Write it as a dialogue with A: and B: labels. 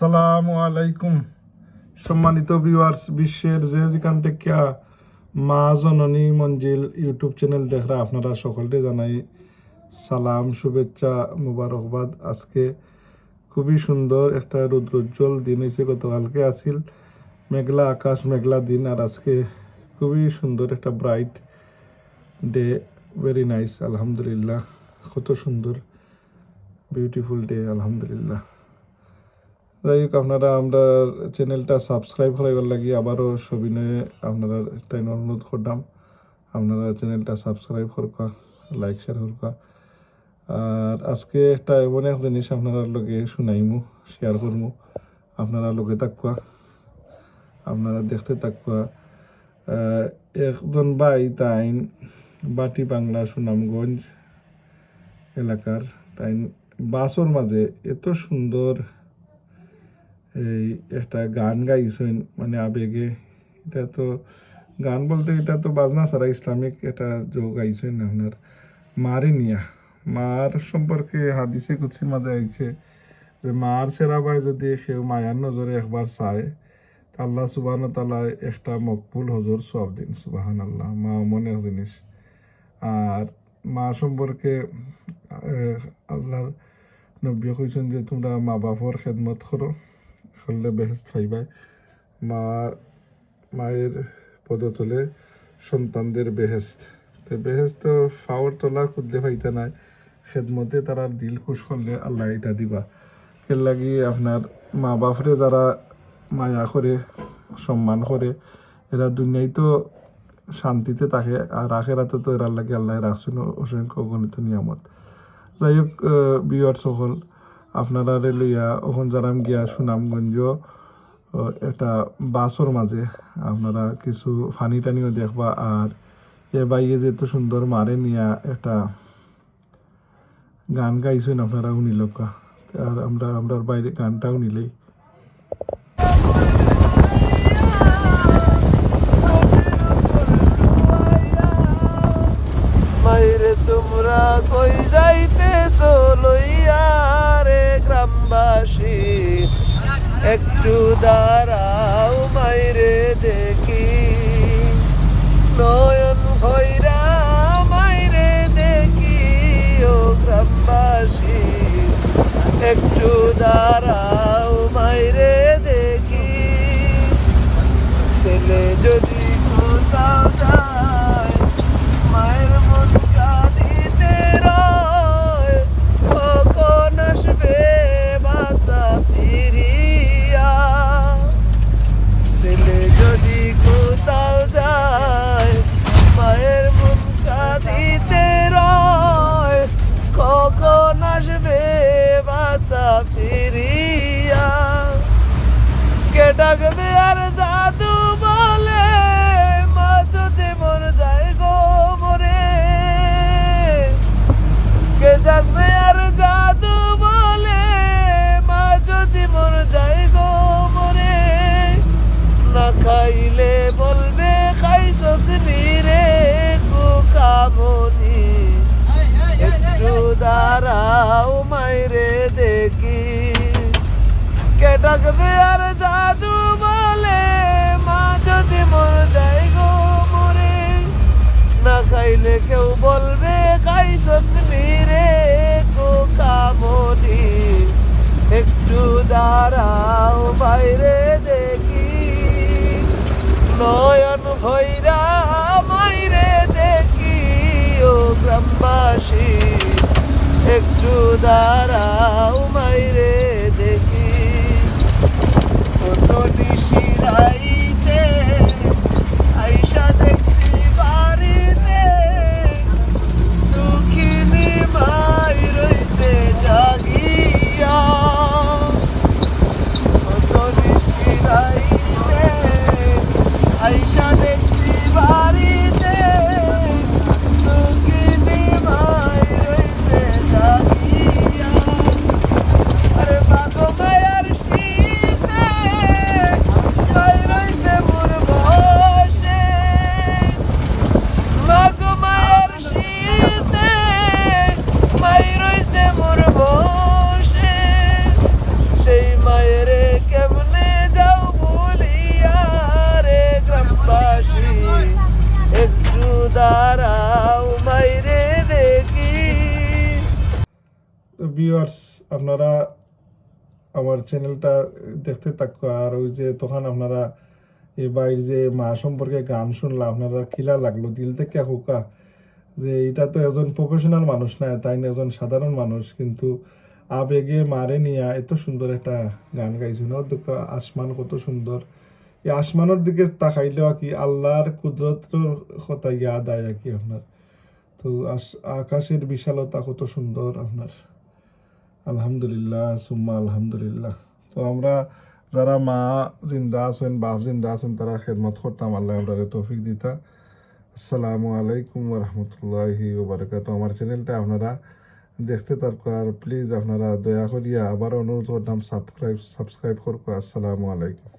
A: আসসালামু আলাইকুম। সম্মানিত ভিউয়ার্স বিশ্বের যে যেখান থেকে মা জননী মঞ্জিল ইউটিউব চ্যানেল দেখরা, আপনারা সকলকে জানাই সালাম, শুভেচ্ছা, মুবারকবাদ। আজকে খুবই সুন্দর একটা রুদ্রোজ্জ্বল দিন হয়েছে। গতকালকে আসিল মেঘলা আকাশ, মেঘলা দিন, আর আজকে খুবই সুন্দর একটা ব্রাইট ডে ভেরি নাইস আলহামদুলিল্লাহ। কত সুন্দর বিউটিফুল ডে আলহামদুলিল্লাহ। যাই হোক আপনারা আমরা চ্যানেলটা সাবস্ক্রাইব করাইবার লাগি আবারও সবিনয়ে আপনারা একটা অনুরোধ করলাম, আপনারা চ্যানেলটা সাবস্ক্রাইব করবা লাইক শেয়ার করবা আর আজকে একটা এমন এক জিনিস আপনারা লোকে শুনাইমু শেয়ার করমু, আপনারা লোকে থাকুয়া আপনারা দেখতে থাকুয়া একজন ভাই তাইন বাটি বাংলা সুনামগঞ্জ এলাকার তাই বাসর মাঝে এত সুন্দর এই একটা গান গাইছেন মানে আবেগে। এটা তো গান বলতে এটা তো বাজনা ছাড়া ইসলামিক এটা যোগ গাইছেন আপনার মারে নিয়া। মার সম্পর্কে হাদিসে কুৎসির মাঝে আইছে যে মার সেরা ভাই যদি সেও মায়ার নজরে একবার চায়, তা আল্লাহ সুবাহ তালা একটা মকবুল হজর সব দিন সুবাহান আল্লাহ মা মনে এক জিনিস। আর মা সম্পর্কে আল্লাহর নব্য কইছেন যে তোমরা মা বাপর খেদমত করো। করলে বেহেস্ত পাইবাই মা, মায়ের পদতলে সন্তানদের বেহেস্ত তো বেহেস্ত ফাওয়ার তোলা খুদলে পাইতে নাই। খেদমতে তারা দিল খুশ করলে আল্লাহ এটা দিবা। এর লাগি আপনার মা বাপরে যারা মায়া করে, সম্মান করে, এরা দুনিয়ায় তো শান্তিতে থাকে আর আখেরাতে তো এরা লাগে আল্লাহ রাখছেন অসংখ্য গণিত নিয়ামত। যাই হোক বিয়ার সকল আপনারা লইয়া ওখান যারাম গিয়া সুনামগঞ্জ একটা বাসর মাঝে আপনারা কিছু ফানি টানিও দেখবা। আর এ বাইয়ে যে এত সুন্দর মারে নিয়া একটা গান গাইছেন আপনারা উনিলক আর আমরা আমরা বাইরে গানটাও নিলেই।
B: মাইরে তোমরা কই যাইতেছো? লইয়া দাঁড়াও মাইরে দেখি। নয়ন ভৈরা মাইরে দেখি, ও গ্রামবাসী। একটু দাঁড়াও মাইরে দেখি। ছেলে যদি কোথাও যায় ডাকবে আর জাদু বলে, মা যদি মর যায় গো মরে। না খাইলে কেউ বলবে খাইছস রে কো কামনি একটু দাঁড়াও বাইরে দেখি। নয়ন ভৈরা মাইরে দেখি, ও গ্রামবাসী। একটু দাঁড়াও মাইরে
A: ভিউয়ার্স আপনারা আমার চ্যানেলটা দেখতে থাকো। আর ওই যে তখন আপনারা এ বাইর যে মা সম্পর্কে গান শুনলাম আপনারা কিলা লাগল, দিল থেকে হুকা। যে এটা তো একজন প্রফেশনাল মানুষ না, তাই না একজন সাধারণ মানুষ, কিন্তু আবেগে মারে নিয়া এত সুন্দর একটা গান গাইছিল দুঃখ, আসমান কত সুন্দর। এই আসমানের দিকে তাকাইলেও আর কি আল্লাহর কুদরতের কথা ইয়াদ আয় আর কি আপনার। তো আকাশের বিশালতা কত সুন্দর আপনার। আলহামদুলিল্লাহ, সুম্মা আলহামদুলিল্লাহ। তো আমরা যারা মা জিন্দা আছেন, বাপ জিন্দা আছেন, তারা খেদমত করতাম। আল্লাহ আমরা তৌফিক দিতা। আসসালামু আলাইকুম রহমতুল্লাহি ওবরাকাত। আমার চ্যানেলটা আপনারা দেখতে আর প্লিজ আপনারা দয়া করিয়া আবার অনুরোধ করতাম, সাবস্ক্রাইব সাবস্ক্রাইব করব আসসালামু আলাইকুম।